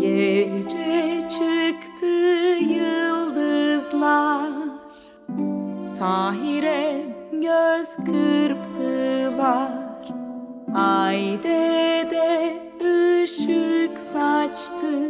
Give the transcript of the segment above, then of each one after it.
Gece çıktı yıldızlar. Tahir'e göz kırptılar. Ay de ışık saçtı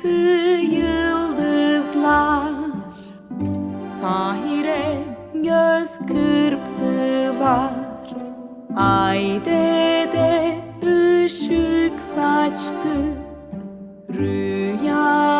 çıktı yıldızlar. Tahir'e göz kırptılar. Ay de ışık saçtı. Rüyanı